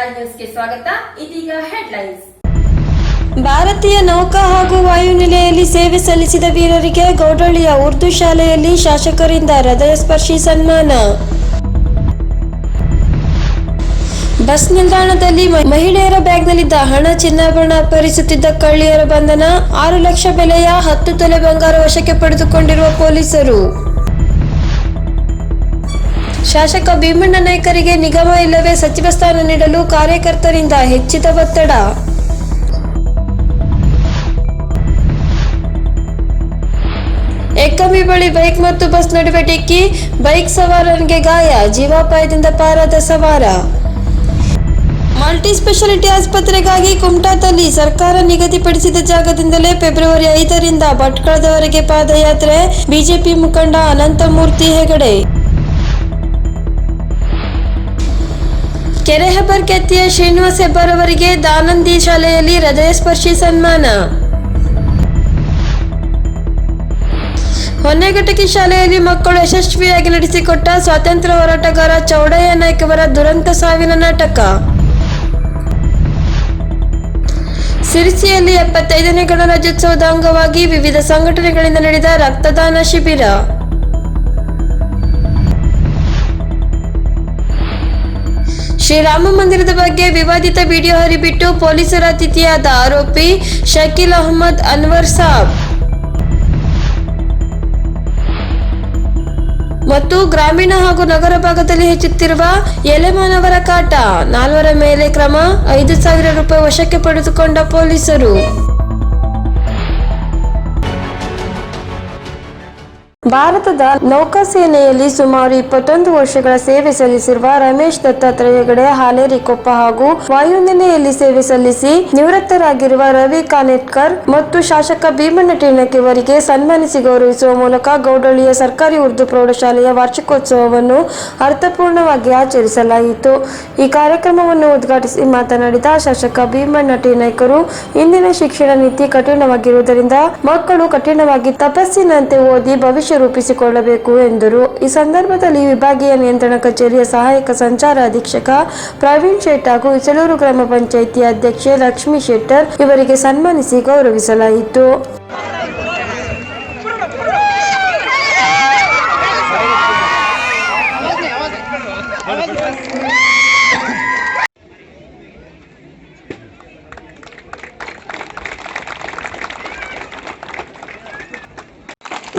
ಸ್ವಾಗತ. ಇದೀಗ ಹೆಡ್ಲೈನ್ಸ್ ಭಾರತೀಯ ನೌಕಾ ಹಾಗೂ ವಾಯುನೆಲೆಯಲ್ಲಿ ಸೇವೆ ಸಲ್ಲಿಸಿದ ವೀರರಿಗೆ ಗೌಡಳ್ಳಿಯ ಉರ್ದು ಶಾಲೆಯಲ್ಲಿ ಶಾಸಕರಿಂದ ಹೃದಯ ಸ್ಪರ್ಶಿ ಸನ್ಮಾನ. ಬಸ್ ನಿಲ್ದಾಣದಲ್ಲಿ ಮಹಿಳೆಯರ ಬ್ಯಾಗ್ನಲ್ಲಿದ್ದ ಹಣ ಚಿನ್ನಾಭರಣ ಅಪಹರಿಸುತ್ತಿದ್ದ ಕಳ್ಳಿಯರ ಬಂಧನ, ಆರು ಲಕ್ಷ ಬೆಲೆಯ ಹತ್ತು ತೊಲೆ ಬಂಗಾರ ವಶಕ್ಕೆ ಪಡೆದುಕೊಂಡಿರುವ ಪೊಲೀಸರು. ಶಾಸಕ ಭೀಮಣ್ಣ ನಾಯ್ಕರಿಗೆ ನಿಗಮ ಇಲ್ಲವೇ ಸಚಿವ ಸ್ಥಾನ ನೀಡಲು ಕಾರ್ಯಕರ್ತರಿಂದ ಹೆಚ್ಚಿದ ಒತ್ತಡ. ಎಕ್ಕಮ್ಮಿ ಬಳಿ ಬೈಕ್ ಮತ್ತು ಬಸ್ ನಡುವೆ ಡಿಕ್ಕಿ, ಬೈಕ್ ಸವಾರನಿಗೆ ಗಾಯ, ಜೀವಾಪಾಯದಿಂದ ಪಾರಾದ ಸವಾರ. ಮಲ್ಟಿ ಸ್ಪೆಷಾಲಿಟಿ ಆಸ್ಪತ್ರೆಗಾಗಿ ಕುಮಟಾದಲ್ಲಿ ಸರ್ಕಾರ ನಿಗದಿಪಡಿಸಿದ ಜಾಗದಿಂದಲೇ ಫೆಬ್ರವರಿ ಐದರಿಂದ ಭಟ್ಕಳದವರೆಗೆ ಪಾದಯಾತ್ರೆ, ಬಿಜೆಪಿ ಮುಖಂಡ ಅನಂತಮೂರ್ತಿ ಹೆಗಡೆ. ಕೆರೆಹಬ್ಬರ್ ಕೆತ್ತಿಯ ಶ್ರೀನಿವಾಸ್ ಹೆಬ್ಬರ್ ಅವರಿಗೆ ದಾನಂದಿ ಶಾಲೆಯಲ್ಲಿ ಹೃದಯ ಸ್ಪರ್ಶಿ ಸನ್ಮಾನ. ಹೊನ್ನೆಘಟಕಿ ಶಾಲೆಯಲ್ಲಿ ಮಕ್ಕಳು ಯಶಸ್ವಿಯಾಗಿ ನಡೆಸಿಕೊಟ್ಟ ಸ್ವಾತಂತ್ರ್ಯ ಹೋರಾಟಗಾರ ಚೌಡಯ್ಯ ನಾಯ್ಕ ಅವರ ದುರಂತ ಸಾವಿನ ನಾಟಕ. ಸಿರಿಸಿಯಲ್ಲಿ ಎಪ್ಪತ್ತೈದನೇ ಗಣರಾಜ್ಯೋತ್ಸವದ ಅಂಗವಾಗಿ ವಿವಿಧ ಸಂಘಟನೆಗಳಿಂದ ನಡೆದ ರಕ್ತದಾನ ಶಿಬಿರ. ಶ್ರೀರಾಮ ಮಂದಿರದ ಬಗ್ಗೆ ವಿವಾದಿತ ವಿಡಿಯೋ ಹರಿಬಿಟ್ಟು ಪೊಲೀಸರ ಅತಿಥಿಯಾದ ಆರೋಪಿ ಶಕೀಲ್ ಅಹಮದ್ ಅನ್ವರ್ ಸಾಬ್. ಮತ್ತು ಗ್ರಾಮೀಣ ಹಾಗೂ ನಗರ ಭಾಗದಲ್ಲಿ ಹೆಚ್ಚುತ್ತಿರುವ ಎಲೆಮಾನವರ ಕಾಟ ನಾಲ್ವರ ಮೇಲೆ ಕ್ರಮ, ಐದು ಸಾವಿರ ರೂಪಾಯಿ ವಶಕ್ಕೆ ಪಡೆದುಕೊಂಡ ಪೊಲೀಸರು. ಭಾರತದ ನೌಕಾಸೇನೆಯಲ್ಲಿ ಸುಮಾರು ಇಪ್ಪತ್ತೊಂದು ವರ್ಷಗಳ ಸೇವೆ ಸಲ್ಲಿಸಿರುವ ರಮೇಶ್ ದತ್ತಾತ್ರೇಯ ಹೆಗಡೆ ಹಾಲೇರಿಕೊಪ್ಪ ಹಾಗೂ ವಾಯುನೆಲೆಯಲ್ಲಿ ಸೇವೆ ಸಲ್ಲಿಸಿ ನಿವೃತ್ತರಾಗಿರುವ ರವಿ ಕಾನೆಟ್ಕರ್ ಮತ್ತು ಶಾಸಕ ಭೀಮಣ್ಣ ಟೇಣಕ್ ಇವರಿಗೆ ಸನ್ಮಾನಿಸಿ ಗೌರವಿಸುವ ಮೂಲಕ ಗೌಡಳ್ಳಿಯ ಸರ್ಕಾರಿ ಉರ್ದು ಪ್ರೌಢಶಾಲೆಯ ವಾರ್ಷಿಕೋತ್ಸವವನ್ನು ಅರ್ಥಪೂರ್ಣವಾಗಿ ಆಚರಿಸಲಾಯಿತು. ಈ ಕಾರ್ಯಕ್ರಮವನ್ನು ಉದ್ಘಾಟಿಸಿ ಮಾತನಾಡಿದ ಶಾಸಕ ಭೀಮಣ್ಣ ಟೀನಾಯ್ಕರು ಇಂದಿನ ಶಿಕ್ಷಣ ನೀತಿ ಕಠಿಣವಾಗಿರುವುದರಿಂದ ಮಕ್ಕಳು ಕಠಿಣವಾಗಿ ತಪಸ್ಸಿನಂತೆ ಓದಿ ಭವಿಷ್ಯ ರೂಪಿಸಿಕೊಳ್ಳಬೇಕು ಎಂದರು. ಈ ಸಂದರ್ಭದಲ್ಲಿ ವಿಭಾಗೀಯ ನಿಯಂತ್ರಣ ಕಚೇರಿಯ ಸಹಾಯಕ ಸಂಚಾರ ಅಧೀಕ್ಷಕ ಪ್ರವೀಣ್ ಶೆಟ್ ಹಾಗೂ ಇಸಲೂರು ಗ್ರಾಮ ಪಂಚಾಯಿತಿ ಅಧ್ಯಕ್ಷೆ ಲಕ್ಷ್ಮೀ ಶೆಟ್ಟರ್ ಇವರಿಗೆ ಸನ್ಮಾನಿಸಿ ಗೌರವಿಸಲಾಯಿತು.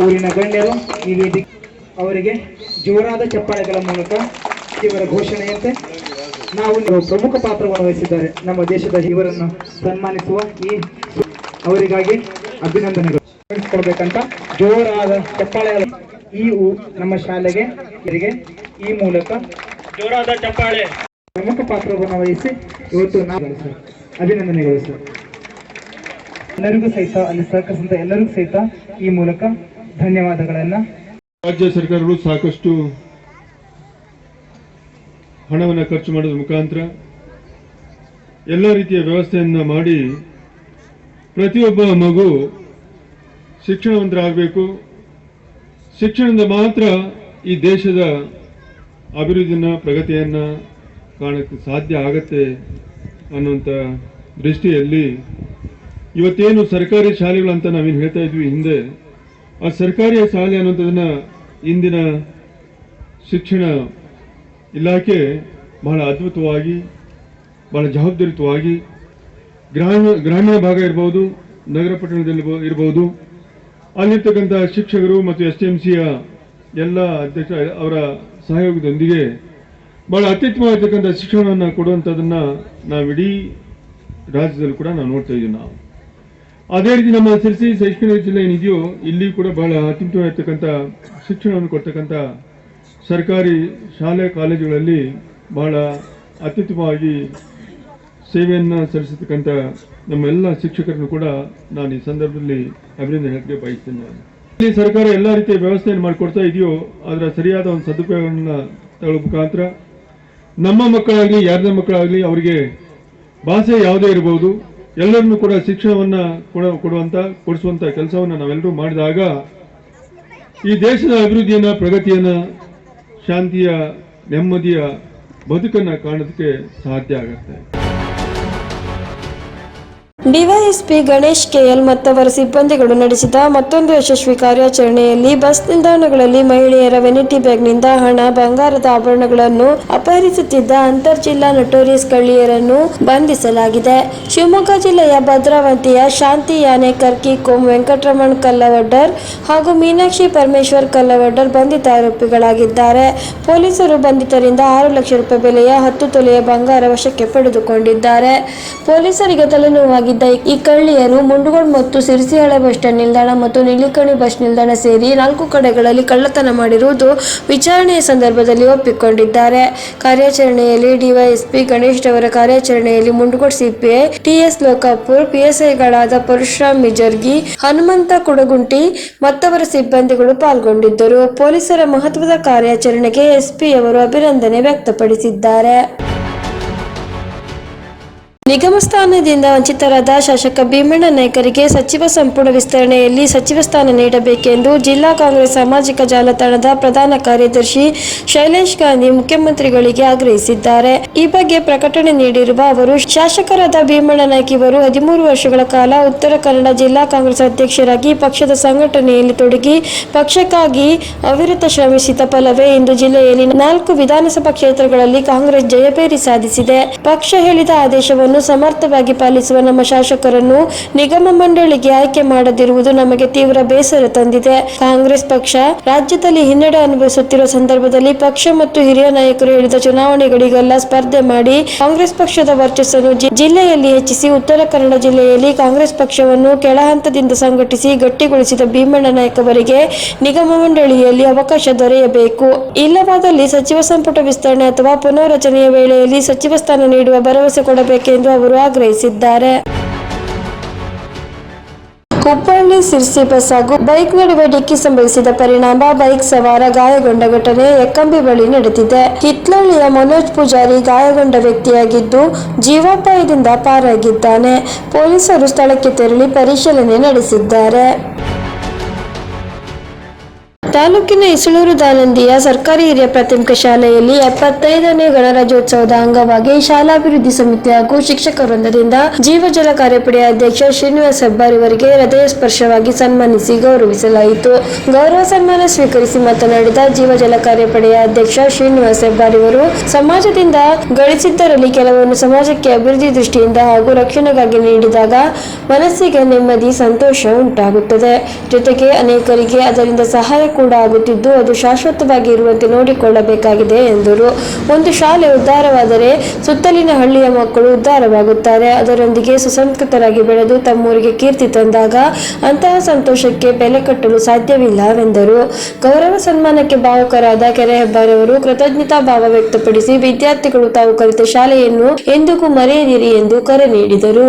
ಊರಿನ ಗಣ್ಯರು ಈ ವೇದಿಕೆ ಅವರಿಗೆ ಜೋರಾದ ಚಪ್ಪಾಳೆಗಳ ಮೂಲಕ ಇವರ ಘೋಷಣೆಯಂತೆ ನಾವು ಪ್ರಮುಖ ಪಾತ್ರವನ್ನು ವಹಿಸಿದ್ದಾರೆ. ನಮ್ಮ ದೇಶದ ಇವರನ್ನು ಸನ್ಮಾನಿಸುವ ಈ ಅವರಿಗಾಗಿ ಅಭಿನಂದನೆಗಳು. ಕೊಡಬೇಕಂತ ಜೋರಾದ ಚಪ್ಪಾಳೆಗಳ ಈ ನಮ್ಮ ಶಾಲೆಗೆ ಇವರಿಗೆ ಈ ಮೂಲಕ ಜೋರಾದ ಚಪ್ಪಾಳೆ. ಪ್ರಮುಖ ಪಾತ್ರವನ್ನು ವಹಿಸಿ ಇವತ್ತು ನಾವು ಸರ್ ಅಭಿನಂದನೆಗಳು ಸರ್. ಎಲ್ಲರಿಗೂ ಸಹಿತ ಅಲ್ಲಿ ಸಹಕರಿಸಿದ ಎಲ್ಲರಿಗೂ ಸಹಿತ ಈ ಮೂಲಕ ಧನ್ಯವಾದಗಳನ್ನ. ರಾಜ್ಯ ಸರ್ಕಾರಗಳು ಸಾಕಷ್ಟು ಹಣವನ್ನು ಖರ್ಚು ಮಾಡೋದ್ರ ಮುಖಾಂತರ ಎಲ್ಲ ರೀತಿಯ ವ್ಯವಸ್ಥೆಯನ್ನು ಮಾಡಿ ಪ್ರತಿಯೊಬ್ಬ ಮಗು ಶಿಕ್ಷಣವಂತರಾಗಬೇಕು. ಶಿಕ್ಷಣದಿಂದ ಮಾತ್ರ ಈ ದೇಶದ ಅಭಿವೃದ್ಧಿನ ಪ್ರಗತಿಯನ್ನ ಕಾಣಕ್ಕೆ ಸಾಧ್ಯ ಆಗತ್ತೆ ಅನ್ನುವಂಥ ದೃಷ್ಟಿಯಲ್ಲಿ ಇವತ್ತೇನು ಸರ್ಕಾರಿ ಶಾಲೆಗಳಂತ ನಾವೇನು ಹೇಳ್ತಾ ಇದ್ವಿ ಹಿಂದೆ ಆ ಸರ್ಕಾರಿ ಶಾಲೆ ಅನ್ನುವಂಥದ್ದನ್ನ ಇಂದಿನ ಶಿಕ್ಷಣ ಇಲಾಖೆ ಬಹಳ ಅದ್ಭುತವಾಗಿ, ಬಹಳ ಜವಾಬ್ದಾರಿತವಾಗಿ ಗ್ರಾಮ, ಗ್ರಾಮೀಣ ಭಾಗ ಇರ್ಬೋದು, ನಗರ ಪಟ್ಟಣದಲ್ಲಿ ಇರಬಹುದು ಇರ್ಬೋದು. ಅಲ್ಲಿರ್ತಕ್ಕಂಥ ಶಿಕ್ಷಕರು ಮತ್ತು ಎಸ್ ಟಿ ಎಂ ಸಿಯ ಎಲ್ಲ ಅಧ್ಯಕ್ಷ, ಅವರ ಸಹಯೋಗದೊಂದಿಗೆ ಬಹಳ ಅತ್ಯುತ್ತಮವಾಗಿರ್ತಕ್ಕಂಥ ಶಿಕ್ಷಣವನ್ನು ಕೊಡುವಂಥದ್ದನ್ನು ನಾವು ಇಡೀ ರಾಜ್ಯದಲ್ಲಿ ಕೂಡ ನಾವು ನೋಡ್ತಾ ಇದ್ದೀವಿ ನಾವು. ಅದೇ ರೀತಿ ನಮ್ಮ ಸಿರಿಸಿ ಶೈಕ್ಷಣಿಕ ಜಿಲ್ಲೆ ಏನಿದೆಯೋ, ಇಲ್ಲಿ ಕೂಡ ಬಹಳ ಅತ್ಯುತ್ತಮವಾಗಿರ್ತಕ್ಕಂಥ ಶಿಕ್ಷಣವನ್ನು ಕೊಡ್ತಕ್ಕಂಥ ಸರ್ಕಾರಿ ಶಾಲೆ, ಕಾಲೇಜುಗಳಲ್ಲಿ ಬಹಳ ಅತ್ಯುತ್ತಮವಾಗಿ ಸೇವೆಯನ್ನು ಸಲ್ಲಿಸತಕ್ಕಂಥ ನಮ್ಮೆಲ್ಲ ಶಿಕ್ಷಕರನ್ನು ಕೂಡ ನಾನು ಈ ಸಂದರ್ಭದಲ್ಲಿ ಅಭಿನಂದನೆ ಹೇಳಕ್ಕೆ ಬಯಸ್ತೇನೆ ಇಲ್ಲಿ ಸರ್ಕಾರ ಎಲ್ಲ ರೀತಿಯ ವ್ಯವಸ್ಥೆಯನ್ನು ಮಾಡಿಕೊಡ್ತಾ ಇದೆಯೋ, ಅದರ ಸರಿಯಾದ ಒಂದು ಸದುಪಯೋಗವನ್ನು ತಗೊಳ್ಳೋ ಮುಖಾಂತರ ನಮ್ಮ ಮಕ್ಕಳಾಗಲಿ ಯಾರದೇ ಮಕ್ಕಳಾಗಲಿ ಅವರಿಗೆ ಭಾಷೆ ಯಾವುದೇ ಇರಬಹುದು ಎಲ್ಲರನ್ನೂ ಕೂಡ ಶಿಕ್ಷಣವನ್ನ ಕೊಡ ಕೊಡುವಂತ ಕೊಡಿಸುವಂಥ ಕೆಲಸವನ್ನ ನಾವೆಲ್ಲರೂ ಮಾಡಿದಾಗ ಈ ದೇಶದ ಅಭಿವೃದ್ಧಿಯನ್ನು, ಪ್ರಗತಿಯನ್ನ, ಶಾಂತಿಯ, ನೆಮ್ಮದಿಯ ಬದುಕನ್ನು ಕಾಣೋದಕ್ಕೆ ಸಾಧ್ಯ ಆಗುತ್ತೆ. ಡಿವೈಎಸ್ಪಿ ಗಣೇಶ್ ಕೆಎಲ್ ಮತ್ತವರ ಸಿಬ್ಬಂದಿಗಳು ನಡೆಸಿದ ಮತ್ತೊಂದು ಯಶಸ್ವಿ ಕಾರ್ಯಾಚರಣೆಯಲ್ಲಿ ಬಸ್ ನಿಲ್ದಾಣಗಳಲ್ಲಿ ಮಹಿಳೆಯರ ವೆನಿಟಿ ಬ್ಯಾಗ್ನಿಂದ ಹಣ, ಬಂಗಾರದ ಆಭರಣಗಳನ್ನು ಅಪಹರಿಸುತ್ತಿದ್ದ ಅಂತರ್ ಜಿಲ್ಲಾ ನಟೋರಿಯಸ್ ಕಳ್ಳಿಯರನ್ನು ಬಂಧಿಸಲಾಗಿದೆ. ಶಿವಮೊಗ್ಗ ಜಿಲ್ಲೆಯ ಭದ್ರಾವತಿಯ ಶಾಂತಿ ಯಾನೆ ಕರ್ಕಿ ಕೋಮ್ ವೆಂಕಟರಮಣ್ ಕಲ್ಲವಡ್ಡರ್ ಹಾಗೂ ಮೀನಾಕ್ಷಿ ಪರಮೇಶ್ವರ್ ಕಲ್ಲವಡ್ಡರ್ ಬಂಧಿತ ಆರೋಪಿಗಳಾಗಿದ್ದಾರೆ. ಪೊಲೀಸರು ಬಂಧಿತರಿಂದ ಆರು ಲಕ್ಷ ರೂಪಾಯಿ ಬೆಲೆಯ ಹತ್ತು ತೊಲೆಯ ಬಂಗಾರ ವಶಕ್ಕೆ ಪಡೆದುಕೊಂಡಿದ್ದಾರೆ. ಪೊಲೀಸರಿಗೆ ತಲೆನೋವಾಗಿದ್ದ ಈ ಕಳ್ಳಿಯನ್ನು ಮುಂಡಗೋಡ್ ಮತ್ತು ಸಿರಿಸಿಹಳೆ ಬಸ್ ಸ್ಟ್ಯಾಂಡ್ ನಿಲ್ದಾಣ ಮತ್ತು ನಿಲಿಕಣಿ ಬಸ್ ನಿಲ್ದಾಣ ಸೇರಿ ನಾಲ್ಕು ಕಡೆಗಳಲ್ಲಿ ಕಳ್ಳತನ ಮಾಡಿರುವುದು ವಿಚಾರಣೆಯ ಸಂದರ್ಭದಲ್ಲಿ ಒಪ್ಪಿಕೊಂಡಿದ್ದಾರೆ. ಕಾರ್ಯಾಚರಣೆಯಲ್ಲಿ ಡಿವೈಎಸ್ಪಿ ಗಣೇಶ್ ಅವರ ಕಾರ್ಯಾಚರಣೆಯಲ್ಲಿ Mundgod CPI, T S Lokapur, ಪಿಎಸ್ಐಗಳಾದ Parashuram Mijargi, Hanumantha Kudagunti ಮತ್ತವರ ಸಿಬ್ಬಂದಿಗಳು ಪಾಲ್ಗೊಂಡಿದ್ದರು. ಪೊಲೀಸರ ಮಹತ್ವದ ಕಾರ್ಯಾಚರಣೆಗೆ ಎಸ್ಪಿ ಅವರು ಅಭಿನಂದನೆ ವ್ಯಕ್ತಪಡಿಸಿದ್ದಾರೆ. ನಿಗಮ ಸ್ಥಾನದಿಂದ ವಂಚಿತರಾದ ಶಾಸಕ ಭೀಮಣ್ಣ ನಾಯ್ಕರಿಗೆ ಸಚಿವ ಸಂಪುಟ ವಿಸ್ತರಣೆಯಲ್ಲಿ ಸಚಿವ ಸ್ಥಾನ ನೀಡಬೇಕೆಂದು ಜಿಲ್ಲಾ ಕಾಂಗ್ರೆಸ್ ಸಾಮಾಜಿಕ ಜಾಲತಾಣದ ಪ್ರಧಾನ ಕಾರ್ಯದರ್ಶಿ ಶೈಲೇಶ್ ಗಾಂಧಿ ಮುಖ್ಯಮಂತ್ರಿಗಳಿಗೆ ಆಗ್ರಹಿಸಿದ್ದಾರೆ. ಈ ಬಗ್ಗೆ ಪ್ರಕಟಣೆ ನೀಡಿರುವ ಅವರು, ಶಾಸಕರಾದ ಭೀಮಣ್ಣ ನಾಯ್ಕ ಇವರು ಹದಿಮೂರು ವರ್ಷಗಳ ಕಾಲ ಉತ್ತರ ಕನ್ನಡ ಜಿಲ್ಲಾ ಕಾಂಗ್ರೆಸ್ ಅಧ್ಯಕ್ಷರಾಗಿ ಪಕ್ಷದ ಸಂಘಟನೆಯಲ್ಲಿ ತೊಡಗಿ, ಪಕ್ಷಕ್ಕಾಗಿ ಅವಿರತ ಶ್ರಮಿಸಿದ ಫಲವೇ ಇಂದು ಜಿಲ್ಲೆಯಲ್ಲಿ ನಾಲ್ಕು ವಿಧಾನಸಭಾ ಕ್ಷೇತ್ರಗಳಲ್ಲಿ ಕಾಂಗ್ರೆಸ್ ಜಯಭೇರಿ ಸಾಧಿಸಿದೆ. ಪಕ್ಷ ಹೇಳಿದ ಆದೇಶವನ್ನು ಸಮರ್ಥವಾಗಿ ಪಾಲಿಸುವ ನಮ್ಮ ಶಾಸಕರನ್ನು ನಿಗಮ ಮಂಡಳಿಗೆ ಆಯ್ಕೆ ಮಾಡದಿರುವುದು ನಮಗೆ ತೀವ್ರ ಬೇಸರ ತಂದಿದೆ. ಕಾಂಗ್ರೆಸ್ ಪಕ್ಷ ರಾಜ್ಯದಲ್ಲಿ ಹಿನ್ನಡೆ ಅನುಭವಿಸುತ್ತಿರುವ ಸಂದರ್ಭದಲ್ಲಿ ಪಕ್ಷ ಮತ್ತು ಹಿರಿಯ ನಾಯಕರು ಹೇಳಿದ ಚುನಾವಣೆಗಳಿಗೆಲ್ಲ ಸ್ಪರ್ಧೆ ಮಾಡಿ ಕಾಂಗ್ರೆಸ್ ಪಕ್ಷದ ವರ್ಚಸ್ಸನ್ನು ಜಿಲ್ಲೆಯಲ್ಲಿ ಹೆಚ್ಚಿಸಿ ಉತ್ತರ ಕನ್ನಡ ಜಿಲ್ಲೆಯಲ್ಲಿ ಕಾಂಗ್ರೆಸ್ ಪಕ್ಷವನ್ನು ಕೆಳಹಂತದಿಂದ ಸಂಘಟಿಸಿ ಗಟ್ಟಿಗೊಳಿಸಿದ ಭೀಮಣ್ಣ ನಾಯಕವರಿಗೆ ನಿಗಮ ಮಂಡಳಿಯಲ್ಲಿ ಅವಕಾಶ ದೊರೆಯಬೇಕು. ಇಲ್ಲವಾದಲ್ಲಿ ಸಚಿವ ಸಂಪುಟ ವಿಸ್ತರಣೆ ಅಥವಾ ಪುನರ್ರಚನೆಯ ವೇಳೆಯಲ್ಲಿ ಸಚಿವ ಸ್ಥಾನ ನೀಡುವ ಭರವಸೆ ಕೊಡಬೇಕೆಂದು ಅವರು ಆಗ್ರಹಿಸಿದ್ದಾರೆ. ಹುಬ್ಬಳ್ಳಿ ಸಿರ್ಸಿ ಬಸ್ ಹಾಗೂ ಬೈಕ್ ನಡುವೆ ಡಿಕ್ಕಿ ಸಂಭವಿಸಿದ ಪರಿಣಾಮ ಬೈಕ್ ಸವಾರ ಗಾಯಗೊಂಡ ಘಟನೆ ಎಕ್ಕಂಬಿ ಬಳಿ ನಡೆದಿದೆ. ಹಿತ್ಲಳ್ಳಿಯ ಮನೋಜ್ ಪೂಜಾರಿ ಗಾಯಗೊಂಡ ವ್ಯಕ್ತಿಯಾಗಿದ್ದು ಜೀವೋಪಾಯದಿಂದ ಪಾರಾಗಿದ್ದಾನೆ. ಪೊಲೀಸರು ಸ್ಥಳಕ್ಕೆ ತೆರಳಿ ಪರಿಶೀಲನೆ ನಡೆಸಿದ್ದಾರೆ. ತಾಲೂಕಿನ ಇಸಳೂರು ದಾನಂದಿಯ ಸರ್ಕಾರಿ ಹಿರಿಯ ಪ್ರಾಥಮಿಕ ಶಾಲೆಯಲ್ಲಿ ಎಪ್ಪತ್ತೈದನೇ ಗಣರಾಜ್ಯೋತ್ಸವದ ಅಂಗವಾಗಿ ಶಾಲಾಭಿವೃದ್ಧಿ ಸಮಿತಿ ಹಾಗೂ ಶಿಕ್ಷಕ ವೃಂದದಿಂದ ಜೀವಜಲ ಕಾರ್ಯಪಡೆಯ ಅಧ್ಯಕ್ಷ ಶ್ರೀನಿವಾಸ್ ಹೆಬ್ಬಾರ್ ಇವರಿಗೆ ಹೃದಯ ಸ್ಪರ್ಶವಾಗಿ ಸನ್ಮಾನಿಸಿ ಗೌರವಿಸಲಾಯಿತು. ಗೌರವ ಸನ್ಮಾನ ಸ್ವೀಕರಿಸಿ ಮಾತನಾಡಿದ ಜೀವಜಲ ಕಾರ್ಯಪಡೆಯ ಅಧ್ಯಕ್ಷ ಶ್ರೀನಿವಾಸ್ ಹೆಬ್ಬಾರ್ ಇವರು ಸಮಾಜದಿಂದ ಗಳಿಸಿದ್ದರಲ್ಲಿ ಕೆಲವನ್ನು ಸಮಾಜಕ್ಕೆ ಅಭಿವೃದ್ಧಿ ದೃಷ್ಟಿಯಿಂದ ಹಾಗೂ ರಕ್ಷಣೆಗಾಗಿ ನೀಡಿದಾಗ ಮನಸ್ಸಿಗೆ ನೆಮ್ಮದಿ, ಸಂತೋಷ ಉಂಟಾಗುತ್ತದೆ. ಜೊತೆಗೆ ಅನೇಕರಿಗೆ ಅದರಿಂದ ಸಹಾಯ ಕೂಡ ಆಗುತ್ತಿದ್ದು, ಅದು ಶಾಶ್ವತವಾಗಿ ಇರುವಂತೆ ನೋಡಿಕೊಳ್ಳಬೇಕಾಗಿದೆ ಎಂದರು. ಒಂದು ಶಾಲೆ ಉದ್ಧಾರವಾದರೆ ಸುತ್ತಲಿನ ಹಳ್ಳಿಯ ಮಕ್ಕಳು ಉದ್ಧಾರವಾಗುತ್ತಾರೆ. ಅದರೊಂದಿಗೆ ಸುಸಂಸ್ಕೃತರಾಗಿ ಬೆಳೆದು ತಮ್ಮೂರಿಗೆ ಕೀರ್ತಿ ತಂದಾಗ ಅಂತಹ ಸಂತೋಷಕ್ಕೆ ಬೆಲೆ ಕಟ್ಟಲು ಸಾಧ್ಯವಿಲ್ಲವೆಂದರು ಗೌರವ ಸನ್ಮಾನಕ್ಕೆ ಭಾವುಕರಾದ ಕೆರೆ ಹೆಬ್ಬಾರವರು ಕೃತಜ್ಞತಾ ಭಾವ ವ್ಯಕ್ತಪಡಿಸಿ, ವಿದ್ಯಾರ್ಥಿಗಳು ತಾವು ಕಲಿತ ಶಾಲೆಯನ್ನು ಎಂದಿಗೂ ಮರೆಯದಿರಿ ಎಂದು ಕರೆ ನೀಡಿದರು.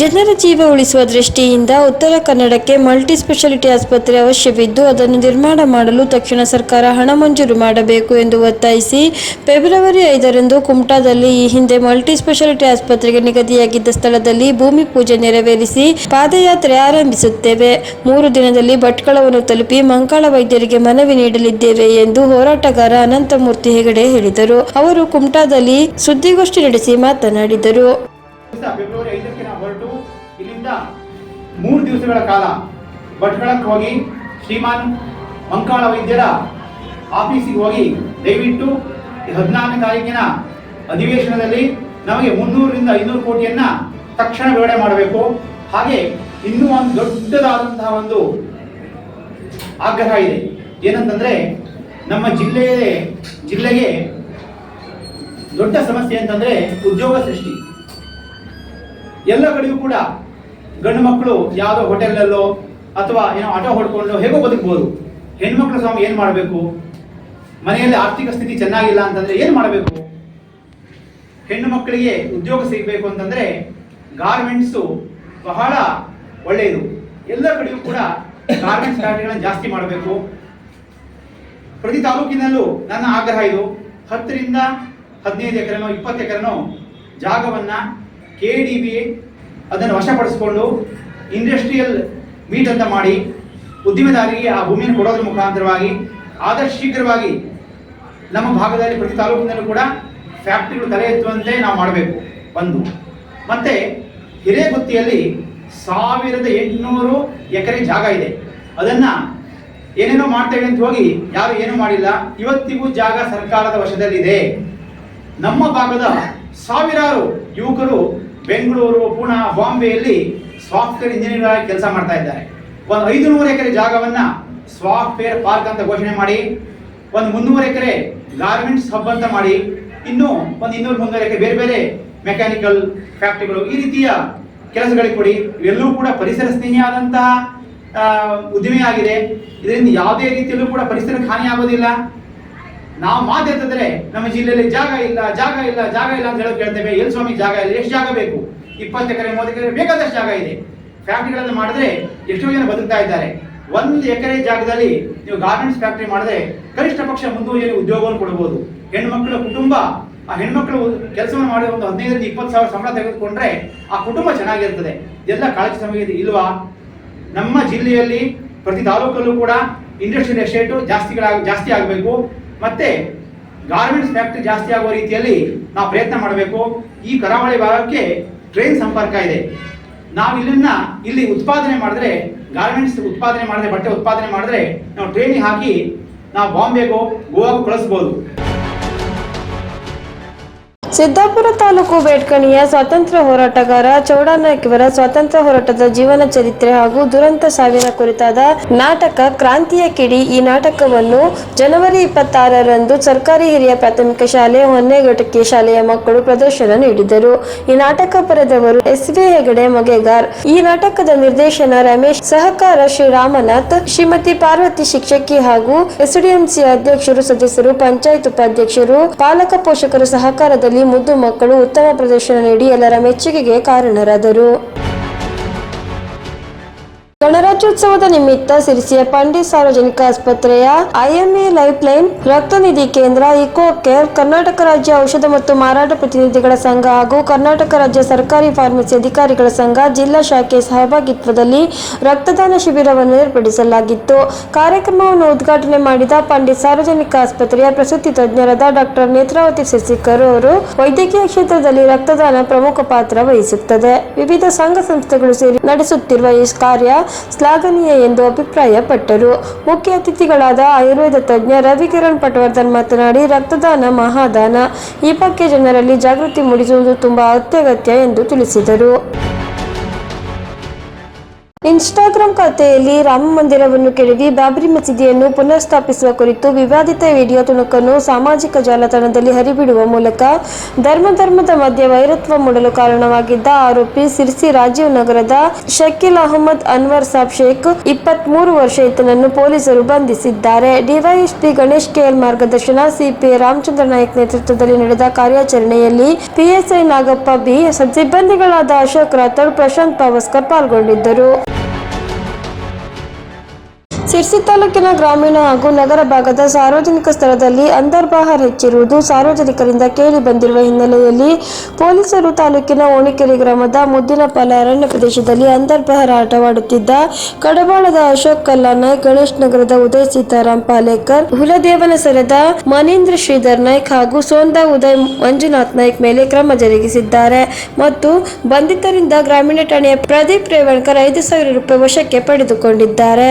ಜನರ ಜೀವ ಉಳಿಸುವ ದೃಷ್ಟಿಯಿಂದ ಉತ್ತರ ಕನ್ನಡಕ್ಕೆ ಮಲ್ಟಿ ಸ್ಪೆಷಾಲಿಟಿ ಆಸ್ಪತ್ರೆ ಅವಶ್ಯವಿದ್ದು, ಅದನ್ನು ನಿರ್ಮಾಣ ಮಾಡಲು ತಕ್ಷಣ ಸರ್ಕಾರ ಹಣ ಮಂಜೂರು ಮಾಡಬೇಕು ಎಂದು ಒತ್ತಾಯಿಸಿ, ಫೆಬ್ರವರಿ ಐದರಂದು ಕುಮಟಾದಲ್ಲಿ ಈ ಹಿಂದೆ ಮಲ್ಟಿ ಸ್ಪೆಷಾಲಿಟಿ ಆಸ್ಪತ್ರೆಗೆ ನಿಗದಿಯಾಗಿದ್ದ ಸ್ಥಳದಲ್ಲಿ ಭೂಮಿ ಪೂಜೆ ನೆರವೇರಿಸಿ ಪಾದಯಾತ್ರೆ ಆರಂಭಿಸುತ್ತೇವೆ. ಮೂರು ದಿನದಲ್ಲಿ ಭಟ್ಕಳವನ್ನು ತಲುಪಿ ಮಂಕಾಳ ವೈದ್ಯರಿಗೆ ಮನವಿ ನೀಡಲಿದ್ದೇವೆ ಎಂದು ಹೋರಾಟಗಾರ ಅನಂತಮೂರ್ತಿ ಹೆಗಡೆ ಹೇಳಿದರು. ಅವರು ಕುಮಟಾದಲ್ಲಿ ಸುದ್ದಿಗೋಷ್ಠಿ ನಡೆಸಿ ಮಾತನಾಡಿದರು. ಫೆಬ್ರವರಿ ಐದಕ್ಕೆ ನಾವು ಹೊರಟು. ಇಲ್ಲಿಂದ ಮೂರು ದಿವಸಗಳ ಕಾಲ ಭಟ್ಕಳಕ್ಕೆ ಹೋಗಿ ಶ್ರೀಮಾನ್ ಮಂಕಾಳ ವೈದ್ಯರ ಆಫೀಸಿಗೆ ಹೋಗಿ ದಯವಿಟ್ಟು ಹದಿನಾಲ್ಕನೇ ತಾರೀಕಿನ ಅಧಿವೇಶನದಲ್ಲಿ ನಮಗೆ ಮುನ್ನೂರರಿಂದ ಐನೂರು ಕೋಟಿಯನ್ನ ತಕ್ಷಣ ಬಿಡುಗಡೆ ಮಾಡಬೇಕು. ಹಾಗೆ ಇನ್ನೂ ಒಂದು ದೊಡ್ಡದಾದಂತಹ ಒಂದು ಆಗ್ರಹ ಇದೆ ಏನಂತಂದ್ರೆ ನಮ್ಮ ಜಿಲ್ಲೆಯೇ, ಜಿಲ್ಲೆಗೆ ದೊಡ್ಡ ಸಮಸ್ಯೆ ಅಂತಂದ್ರೆ ಉದ್ಯೋಗ ಸೃಷ್ಟಿ. ಎಲ್ಲ ಕಡೆಯೂ ಕೂಡ ಗಂಡು ಮಕ್ಕಳು ಯಾವುದೋ ಹೋಟೆಲಲ್ಲೋ ಅಥವಾ ಏನೋ ಆಟೋ ಹೊಡ್ಕೊಂಡು ಹೇಗೋ ಬದುಕ್ಬೋದು. ಹೆಣ್ಮಕ್ಳು ಸ್ವಾಮಿ ಏನು ಮಾಡಬೇಕು? ಮನೆಯಲ್ಲಿ ಆರ್ಥಿಕ ಸ್ಥಿತಿ ಚೆನ್ನಾಗಿಲ್ಲ ಅಂತಂದ್ರೆ ಏನು ಮಾಡಬೇಕು? ಹೆಣ್ಣು ಮಕ್ಕಳಿಗೆ ಉದ್ಯೋಗ ಸಿಗಬೇಕು ಅಂತಂದ್ರೆ ಗಾರ್ಮೆಂಟ್ಸು ಬಹಳ ಒಳ್ಳೆಯದು. ಎಲ್ಲ ಕಡೆಯೂ ಕೂಡ ಗಾರ್ಮೆಂಟ್ಸ್ ಫ್ಯಾಕ್ಟ್ರಿಗಳನ್ನ ಜಾಸ್ತಿ ಮಾಡಬೇಕು. ಪ್ರತಿ ತಾಲೂಕಿನಲ್ಲೂ ನನ್ನ ಆಗ್ರಹ ಇದು ಹತ್ತರಿಂದ ಹದಿನೈದು ಎಕರೆನೋ ಇಪ್ಪತ್ತು ಎಕರೆನೋ ಜಾಗವನ್ನ ಕೆ ಡಿ ಬಿ ಅದನ್ನು ವಶಪಡಿಸಿಕೊಂಡು ಇಂಡಸ್ಟ್ರಿಯಲ್ ಮೀಟ್ ಅಂತ ಮಾಡಿ ಉದ್ದಿಮೆದಾರರಿಗೆ ಆ ಭೂಮಿಯನ್ನು ಕೊಡೋದ್ರ ಮುಖಾಂತರವಾಗಿ ಆದಷ್ಟು ಶೀಘ್ರವಾಗಿ ನಮ್ಮ ಭಾಗದಲ್ಲಿ ಪ್ರತಿ ತಾಲೂಕಿನಲ್ಲೂ ಕೂಡ ಫ್ಯಾಕ್ಟ್ರಿಗಳು ತಲೆ ಎತ್ತುವಂತೆ ನಾವು ಮಾಡಬೇಕು ಒಂದು. ಮತ್ತೆ ಹಿರೇಗುತ್ತಿಯಲ್ಲಿ ಸಾವಿರದ ಎಂಟುನೂರು ಎಕರೆ ಜಾಗ ಇದೆ. ಅದನ್ನ ಏನೇನೋ ಮಾಡ್ತೇವೆ ಅಂತ ಹೋಗಿ ಯಾರು ಏನೂ ಮಾಡಿಲ್ಲ. ಇವತ್ತಿಗೂ ಜಾಗ ಸರ್ಕಾರದ ವಶದಲ್ಲಿದೆ. ನಮ್ಮ ಭಾಗದ ಸಾವಿರಾರು ಯುವಕರು ಬೆಂಗಳೂರು, ಪುಣೆ, ಬಾಂಬೆಯಲ್ಲಿ ಸಾಫ್ಟ್ವೇರ್ ಇಂಜಿನಿಯರ್ ಆಗಿ ಕೆಲಸ ಮಾಡ್ತಾ ಇದ್ದಾರೆ. ಒಂದು ಐದು ನೂರು ಎಕರೆ ಜಾಗವನ್ನ ಸಾಫ್ಟ್ವೇರ್ ಪಾರ್ಕ್ ಅಂತ ಘೋಷಣೆ ಮಾಡಿ, ಒಂದು ಮುನ್ನೂರು ಎಕರೆ ಗಾರ್ಮೆಂಟ್ಸ್ ಹಬ್ ಅಂತ ಮಾಡಿ, ಇನ್ನು ಒಂದು ಇನ್ನೂರು ಮುನ್ನೂರು ಎಕರೆ ಬೇರೆ ಬೇರೆ ಮೆಕ್ಯಾನಿಕಲ್ ಫ್ಯಾಕ್ಟ್ರಿಗಳು ಈ ರೀತಿಯ ಕೆಲಸಗಳಿಗೆ ಕೊಡಿ. ಇವೆಲ್ಲವೂ ಕೂಡ ಪರಿಸರ ಸ್ನೇಹಿಯಾದಂತಹ ಉದ್ದಿಮೆ ಆಗಿದೆ ಇದರಿಂದ ಯಾವುದೇ ರೀತಿಯಲ್ಲೂ ಕೂಡ ಪರಿಸರಕ್ಕೆ ಹಾನಿ ಆಗೋದಿಲ್ಲ ನಾವು ಮಾತಾಡ್ತಿದ್ರೆ ನಮ್ಮ ಜಿಲ್ಲೆಯಲ್ಲಿ ಜಾಗ ಇಲ್ಲ ಜಾಗ ಇಲ್ಲ ಜಾಗ ಇಲ್ಲ ಅಂತ ಹೇಳೋದು ಕೇಳ್ತೇವೆ. ಎಲ್ಲಿ ಸ್ವಾಮಿ, ಜಾಗ ಇಲ್ಲ, ಎಷ್ಟು ಜಾಗ ಬೇಕು? ಇಪ್ಪತ್ತು ಎಕರೆ, ಮೂವತ್ತು ಎಕರೆ ಬೇಕಾದಷ್ಟು ಜಾಗ ಇದೆ. ಫ್ಯಾಕ್ಟ್ರಿಗಳನ್ನು ಮಾಡಿದ್ರೆ ಎಷ್ಟೋ ಜನ ಬದುಕ್ತಾ ಇದ್ದಾರೆ. ಒಂದು ಎಕರೆ ಜಾಗದಲ್ಲಿ ನೀವು ಗಾರ್ಮೆಂಟ್ಸ್ ಫ್ಯಾಕ್ಟ್ರಿ ಮಾಡಿದ್ರೆ ಕನಿಷ್ಠ ಪಕ್ಷ ಜನ ಉದ್ಯೋಗವನ್ನು ಕೊಡಬಹುದು ಹೆಣ್ಮಕ್ಳ ಕುಟುಂಬ, ಆ ಹೆಣ್ಮಕ್ಳು ಕೆಲಸವನ್ನು ಮಾಡಿ ಒಂದು ಹದಿನೈದರಿಂದ ಇಪ್ಪತ್ತು ಸಾವಿರ ಸಂಬಳ ತೆಗೆದುಕೊಂಡ್ರೆ ಆ ಕುಟುಂಬ ಚೆನ್ನಾಗಿರ್ತದೆ. ಎಲ್ಲ ಕಾಳಜಿ ಸಮಯ ಇಲ್ವಾ? ನಮ್ಮ ಜಿಲ್ಲೆಯಲ್ಲಿ ಪ್ರತಿ ತಾಲೂಕಲ್ಲೂ ಕೂಡ ಇಂಡಸ್ಟ್ರಿಯಲ್ ಎಸ್ಟೇಟು ಜಾಸ್ತಿಗಳಾಗ, ಜಾಸ್ತಿ ಆಗಬೇಕು. ಮತ್ತೆ ಗಾರ್ಮೆಂಟ್ಸ್ ಫ್ಯಾಕ್ಟ್ರಿ ಜಾಸ್ತಿ ಆಗುವ ರೀತಿಯಲ್ಲಿ ನಾವು ಪ್ರಯತ್ನ ಮಾಡಬೇಕು. ಈ ಕರಾವಳಿ ಭಾಗಕ್ಕೆ ಟ್ರೈನ್ ಸಂಪರ್ಕ ಇದೆ. ನಾವು ಇಲ್ಲಿನ ಇಲ್ಲಿ ಉತ್ಪಾದನೆ ಮಾಡಿದ್ರೆ, ಗಾರ್ಮೆಂಟ್ಸ್ ಉತ್ಪಾದನೆ ಮಾಡಿದ್ರೆ, ಬಟ್ಟೆ ಉತ್ಪಾದನೆ ಮಾಡಿದ್ರೆ ನಾವು ಟ್ರೈನಿಗೆ ಹಾಕಿ ನಾವು ಬಾಂಬೆಗೋ, ಗೋವಾಗೂ ಕಳಿಸ್ಬೋದು. ಸಿದ್ದಾಪುರ ತಾಲೂಕು ಬೇಡ್ಕಣಿಯ ಸ್ವಾತಂತ್ರ್ಯ ಹೋರಾಟಗಾರ ಚೌಡಾನಾಯ್ಕ ಇವರ ಸ್ವಾತಂತ್ರ್ಯ ಹೋರಾಟದ ಜೀವನ ಚರಿತ್ರೆ ಹಾಗೂ ದುರಂತ ಸಾವಿನ ಕುರಿತಾದ ನಾಟಕ ಕ್ರಾಂತಿಯ ಕಿಡಿ ಈ ನಾಟಕವನ್ನು ಜನವರಿ ಇಪ್ಪತ್ತಾರರಂದು ಸರ್ಕಾರಿ ಹಿರಿಯ ಪ್ರಾಥಮಿಕ ಶಾಲೆ ಹೊನ್ನೆಘಟಕಿ ಶಾಲೆಯ ಮಕ್ಕಳು ಪ್ರದರ್ಶನ ನೀಡಿದರು. ಈ ನಾಟಕ ಬರೆದವರು ಎಸ್ ವಿ ಹೆಗಡೆ ಮೊಗೆಗಾರ್. ಈ ನಾಟಕದ ನಿರ್ದೇಶನ ರಮೇಶ್, ಸಹಕಾರ ಶ್ರೀ ರಾಮನಾಥ್ ಶ್ರೀಮತಿ ಪಾರ್ವತಿ ಶಿಕ್ಷಕಿ ಹಾಗೂ ಎಸ್ಡಿಎಂಸಿ ಅಧ್ಯಕ್ಷರು, ಸದಸ್ಯರು, ಪಂಚಾಯತ್ ಉಪಾಧ್ಯಕ್ಷರು, ಪಾಲಕ ಪೋಷಕರ ಸಹಕಾರದಲ್ಲಿ ಮುದ್ದು ಮಕ್ಕಳು ಉತ್ತಮ ಪ್ರದರ್ಶನ ನೀಡಿ ಎಲ್ಲರ ಮೆಚ್ಚುಗೆಗೆ ಕಾರಣರಾದರು. ಗಣರಾಜ್ಯೋತ್ಸವದ ನಿಮಿತ್ತ ಸಿರಿಸಿಯ ಪಂಡಿತ್ ಸಾರ್ವಜನಿಕ ಆಸ್ಪತ್ರೆಯ ಐಎಂಎ ಲೈಫ್ ಲೈನ್ ರಕ್ತ ನಿಧಿ ಕೇಂದ್ರ ಇಕೋ ಕೇರ್ ಕರ್ನಾಟಕ ರಾಜ್ಯ ಔಷಧ ಮತ್ತು ಮಾರಾಟ ಪ್ರತಿನಿಧಿಗಳ ಸಂಘ ಹಾಗೂ ಕರ್ನಾಟಕ ರಾಜ್ಯ ಸರ್ಕಾರಿ ಫಾರ್ಮಸಿ ಅಧಿಕಾರಿಗಳ ಸಂಘ ಜಿಲ್ಲಾ ಶಾಖೆ ಸಹಭಾಗಿತ್ವದಲ್ಲಿ ರಕ್ತದಾನ ಶಿಬಿರವನ್ನು ಏರ್ಪಡಿಸಲಾಗಿತ್ತು. ಕಾರ್ಯಕ್ರಮವನ್ನು ಉದ್ಘಾಟನೆ ಮಾಡಿದ ಪಂಡಿತ್ ಸಾರ್ವಜನಿಕ ಆಸ್ಪತ್ರೆಯ ಪ್ರಸೂತಿ ತಜ್ಞರಾದ ಡಾಕ್ಟರ್ ನೇತ್ರಾವತಿ ಸಿರ್ಸಿಕರ್ ಅವರು ವೈದ್ಯಕೀಯ ಕ್ಷೇತ್ರದಲ್ಲಿ ರಕ್ತದಾನ ಪ್ರಮುಖ ಪಾತ್ರ ವಹಿಸುತ್ತದೆ. ವಿವಿಧ ಸಂಘ ಸಂಸ್ಥೆಗಳು ಸೇರಿ ನಡೆಸುತ್ತಿರುವ ಈ ಕಾರ್ಯ ಶ್ಲಾಘನೀಯ ಎಂದು ಅಭಿಪ್ರಾಯಪಟ್ಟರು. ಮುಖ್ಯ ಅತಿಥಿಗಳಾದ ಆಯುರ್ವೇದ ತಜ್ಞ ರವಿಕಿರಣ್ ಪಟವರ್ಧನ್ ಮಾತನಾಡಿ, ರಕ್ತದಾನ ಮಹಾದಾನ. ಈ ಬಗ್ಗೆ ಜನರಲ್ಲಿ ಜಾಗೃತಿ ಮೂಡಿಸುವುದು ತುಂಬಾ ಅತ್ಯಗತ್ಯ ಎಂದು ತಿಳಿಸಿದರು. ಇನ್ಸ್ಟಾಗ್ರಾಂ ಖಾತೆಯಲ್ಲಿ ರಾಮ ಮಂದಿರವನ್ನು ಕೆಡವಿ ಬಾಬರಿ ಮಸೀದಿಯನ್ನು ಪುನರ್ಸ್ಥಾಪಿಸುವ ಕುರಿತು ವಿವಾದಿತ ವಿಡಿಯೋ ತುಣುಕನ್ನು ಸಾಮಾಜಿಕ ಜಾಲತಾಣದಲ್ಲಿ ಹರಿಬಿಡುವ ಮೂಲಕ ಧರ್ಮ ಧರ್ಮದ ಮಧ್ಯೆ ವೈರತ್ವ ಮೂಡಲು ಕಾರಣವಾಗಿದ್ದ ಆರೋಪಿ ಸಿರ್ಸಿ ರಾಜೀವ್ ನಗರದ ಶಕೀಲ್ ಅಹಮದ್ ಅನ್ವರ್ ಸಾಬ್ ಶೇಖ್ ಇಪ್ಪತ್ತ್ ಮೂರು ವರ್ಷ ಈತನನ್ನು ಪೊಲೀಸರು ಬಂಧಿಸಿದ್ದಾರೆ. ಡಿವೈಎಸ್ಪಿ ಗಣೇಶ್ ಕೆಎಲ್ ಮಾರ್ಗದರ್ಶನ, ಸಿಪಿ ರಾಮಚಂದ್ರ ನಾಯಕ್ ನೇತೃತ್ವದಲ್ಲಿ ನಡೆದ ಕಾರ್ಯಾಚರಣೆಯಲ್ಲಿ ಪಿಎಸ್ಐ ನಾಗಪ್ಪ ಬಿ ಸಿಬ್ಬಂದಿಗಳಾದ ಅಶೋಕ್ ರಾಥೋಡ್, ಪ್ರಶಾಂತ್ ಪಾವಸ್ಕರ್ ಪಾಲ್ಗೊಂಡಿದ್ದರು. ಸಿರ್ಸಿ ತಾಲೂಕಿನ ಗ್ರಾಮೀಣ ಹಾಗೂ ನಗರ ಭಾಗದ ಸಾರ್ವಜನಿಕ ಸ್ಥಳದಲ್ಲಿ ಅಂತರ್ಬಾಹರ್ ಹೆಚ್ಚಿರುವುದು ಸಾರ್ವಜನಿಕರಿಂದ ಕೇಳಿ ಬಂದಿರುವ ಹಿನ್ನೆಲೆಯಲ್ಲಿ ಪೊಲೀಸರು ತಾಲೂಕಿನ ಓಣಿಕೆರೆ ಗ್ರಾಮದ ಮುದ್ದಿನಪಾಲ ಅರಣ್ಯ ಪ್ರದೇಶದಲ್ಲಿ ಅಂತರ್ಬಹರ ಆಟವಾಡುತ್ತಿದ್ದ ಕಡಬಾಳದ ಅಶೋಕ್ ಕಲ್ಲಾನಾಯ್ಕ್ ಗಣೇಶ್ ನಗರದ ಉದಯ್ ಸೀತಾರಾಮ್ ಪಾಲೇಕರ್ ಹುಲದೇವನಸರದ ಮನೀಂದ್ರ ಶ್ರೀಧರ್ ನಾಯ್ಕ್ ಹಾಗೂ ಸೋಂದಾ ಉದಯ್ ಮಂಜುನಾಥ್ ನಾಯ್ಕ್ ಮೇಲೆ ಕ್ರಮ ಜರುಗಿಸಿದ್ದಾರೆ. ಮತ್ತು ಬಂಧಿತರಿಂದ ಗ್ರಾಮೀಣ ಠಾಣೆಯ ಪ್ರದೀಪ್ ರೇವಣ್ಕರ್ ಐದು ಸಾವಿರ ರೂಪಾಯಿ ವಶಕ್ಕೆ ಪಡೆದುಕೊಂಡಿದ್ದಾರೆ.